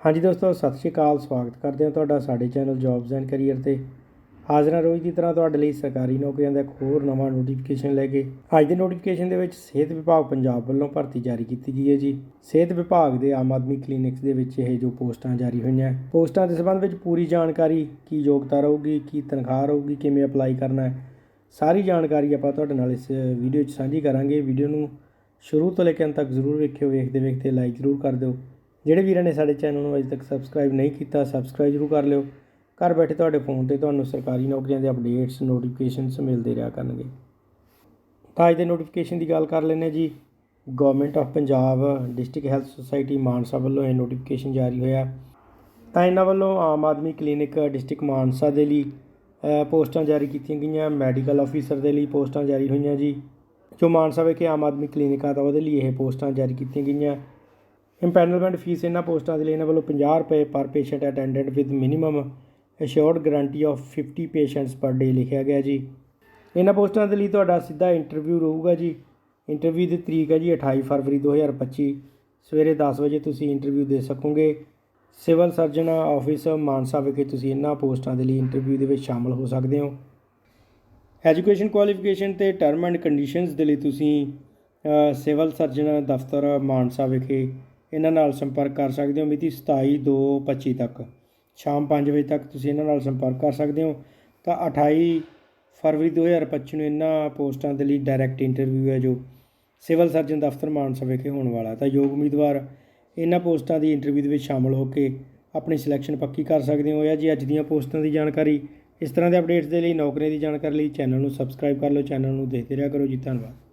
ਹਾਂਜੀ ਦੋਸਤੋ, ਸਤਿ ਸ਼੍ਰੀ ਅਕਾਲ, ਸਵਾਗਤ ਕਰਦੇ ਹਾਂ ਤੁਹਾਡਾ ਸਾਡੇ ਚੈਨਲ ਜੌਬਸ ਐਂਡ ਕੈਰੀਅਰ ਤੇ। ਹਾਜ਼ਰ ਹਾਂ ਰੋਜ਼ ਦੀ ਤਰ੍ਹਾਂ ਤੁਹਾਡੇ ਲਈ ਸਰਕਾਰੀ ਨੌਕਰੀਆਂ ਦਾ ਇੱਕ ਹੋਰ ਨਵਾਂ ਨੋਟੀਫਿਕੇਸ਼ਨ ਲੈ ਕੇ। ਅੱਜ ਦੇ ਨੋਟੀਫਿਕੇਸ਼ਨ ਦੇ ਵਿੱਚ ਸਿਹਤ ਵਿਭਾਗ ਪੰਜਾਬ ਵੱਲੋਂ ਭਰਤੀ ਜਾਰੀ ਕੀਤੀ ਗਈ ਹੈ ਜੀ। ਸਿਹਤ ਵਿਭਾਗ ਦੇ ਆਮ ਆਦਮੀ ਕਲੀਨਿਕਸ ਦੇ ਵਿੱਚ ਇਹ ਜੋ ਪੋਸਟਾਂ ਜਾਰੀ ਹੋਈਆਂ, ਪੋਸਟਾਂ ਦੇ ਸੰਬੰਧ ਵਿੱਚ ਪੂਰੀ ਜਾਣਕਾਰੀ, ਕੀ ਯੋਗਤਾ ਰਹੂਗੀ, ਕੀ ਤਨਖਾਹ ਰਹੂਗੀ, ਕਿਵੇਂ ਅਪਲਾਈ ਕਰਨਾ ਹੈ, ਸਾਰੀ ਜਾਣਕਾਰੀ ਆਪਾਂ ਤੁਹਾਡੇ ਨਾਲ ਇਸ ਵੀਡੀਓ 'ਚ ਸਾਂਝੀ ਕਰਾਂਗੇ। ਵੀਡੀਓ ਨੂੰ ਸ਼ੁਰੂ ਤੋਂ ਲੈ ਕੇ ਅੰਤ ਤੱਕ ਜ਼ਰੂਰ ਵੇਖਿਓ ਵੇਖਦੇ ਵੇਖਦੇ ਲਾਈਕ ਜ਼ਰੂਰ ਕਰ ਦਿਓ। ਜਿਹੜੇ ਵੀਰਾਂ ਨੇ ਸਾਡੇ ਚੈਨਲ ਨੂੰ ਅਜੇ ਤੱਕ ਸਬਸਕ੍ਰਾਈਬ ਨਹੀਂ ਕੀਤਾ ਸਬਸਕ੍ਰਾਈਬ ਜ਼ਰੂਰ ਕਰ ਲਿਓ। ਘਰ ਬੈਠੇ ਤੁਹਾਡੇ ਫੋਨ ਤੇ ਤੁਹਾਨੂੰ ਸਰਕਾਰੀ ਨੌਕਰੀਆਂ ਦੇ ਅਪਡੇਟਸ ਨੋਟੀਫਿਕੇਸ਼ਨਸ ਮਿਲਦੇ ਰਿਹਾ ਕਰਨਗੇ। ਤਾਂ ਅੱਜ ਦੇ ਨੋਟੀਫਿਕੇਸ਼ਨ ਦੀ ਗੱਲ ਕਰ ਲੈਂਦੇ ਜੀ। Government of Punjab district health society Mansa ਵੱਲੋਂ ਇਹ ਨੋਟੀਫਿਕੇਸ਼ਨ ਜਾਰੀ ਹੋਇਆ। ਤਾਂ ਇਹਨਾਂ ਵੱਲੋਂ ਆਮ ਆਦਮੀ ਕਲੀਨਿਕ ਡਿਸਟ੍ਰਿਕਟ ਮਾਨਸਾ ਦੇ ਲਈ ਪੋਸਟਾਂ ਜਾਰੀ ਕੀਤੀਆਂ ਗਈਆਂ। ਮੈਡੀਕਲ ਆਫੀਸਰ ਦੇ ਲਈ ਪੋਸਟਾਂ ਜਾਰੀ ਹੋਈਆਂ ਜੀ। ਜੋ ਮਾਨਸਾ ਵਿਖੇ ਆਮ ਆਦਮੀ ਕਲੀਨਿਕ ਆ, ਤਾਂ ਉਹਦੇ ਲਈ ਇਹ ਪੋਸਟਾਂ ਜਾਰੀ ਕੀਤੀਆਂ ਗਈਆਂ। ਇੰਪੈਨਲਮੈਂਟ ਫੀਸ ਇਹਨਾਂ ਪੋਸਟਾਂ ਦੇ ਲਈ ਇਹਨਾਂ ਵੱਲੋਂ 50 ਰੁਪਏ per patient attendant with minimum assured guarantee of 50 patients per day ਲਿਖਿਆ ਗਿਆ ਜੀ। ਇਹਨਾਂ ਪੋਸਟਾਂ ਦੇ ਲਈ ਤੁਹਾਡਾ ਸਿੱਧਾ ਇੰਟਰਵਿਊ ਰਹੂਗਾ ਜੀ। ਇੰਟਰਵਿਊ ਦੀ ਤਰੀਕ ਹੈ ਜੀ 28 ਫਰਵਰੀ 2025 ਸਵੇਰੇ 10 ਵਜੇ ਤੁਸੀਂ ਇੰਟਰਵਿਊ ਦੇ ਸਕੋਗੇ। ਸਿਵਲ ਸਰਜਨ ਆਫਿਸ ਮਾਨਸਾ ਵਿਖੇ ਤੁਸੀਂ ਇਹਨਾਂ ਪੋਸਟਾਂ ਦੇ ਲਈ ਇੰਟਰਵਿਊ ਦੇ ਵਿੱਚ ਸ਼ਾਮਲ ਹੋ ਸਕਦੇ ਹੋ। ਐਜੂਕੇਸ਼ਨ ਕੁਆਲੀਫਿਕੇਸ਼ਨ ਤੇ ਟਰਮ ਐਂਡ ਕੰਡੀਸ਼ਨਸ ਦੇ ਲਈ ਤੁਸੀਂ ਸਿਵਲ ਸਰਜਨ ਦਫ਼ਤਰ ਮਾਨਸਾ ਵਿਖੇ ਇਹਨਾਂ ਨਾਲ ਸੰਪਰਕ ਕਰ ਸਕਦੇ ਹੋ ਮਿਤੀ 27 2 25 ਤੱਕ। ਸ਼ਾਮ 5 ਵਜੇ ਤੱਕ ਤੁਸੀਂ ਇਹਨਾਂ ਨਾਲ ਸੰਪਰਕ ਕਰ ਸਕਦੇ ਹੋ। ਤਾਂ 28 ਫਰਵਰੀ 2025 ਨੂੰ ਇਹਨਾਂ ਪੋਸਟਾਂ ਦੇ ਲਈ ਡਾਇਰੈਕਟ ਇੰਟਰਵਿਊ ਹੈ ਜੋ ਸਿਵਲ ਸਰਜਨ ਦਫ਼ਤਰ ਮਾਨਸਾ ਵਿਖੇ ਹੋਣ ਵਾਲਾ। ਤਾਂ ਯੋਗ ਉਮੀਦਵਾਰ ਇਹਨਾਂ ਪੋਸਟਾਂ ਦੀ ਇੰਟਰਵਿਊ ਦੇ ਵਿੱਚ ਸ਼ਾਮਲ ਹੋ ਕੇ ਆਪਣੀ ਸਿਲੈਕਸ਼ਨ ਪੱਕੀ ਕਰ ਸਕਦੇ ਹੋ। ਜਾਂ ਜੀ ਅੱਜ ਦੀਆਂ ਪੋਸਟਾਂ ਦੀ ਜਾਣਕਾਰੀ। ਇਸ ਤਰ੍ਹਾਂ ਦੇ ਅਪਡੇਟਸ ਦੇ ਲਈ ਨੌਕਰੀਆਂ ਦੀ ਜਾਣਕਾਰੀ ਲਈ ਚੈਨਲ ਨੂੰ ਸਬਸਕ੍ਰਾਈਬ ਕਰ ਲਓ। ਚੈਨਲ ਨੂੰ ਦੇਖਦੇ ਰਿਹਾ ਕਰੋ ਜੀ। ਧੰਨਵਾਦ।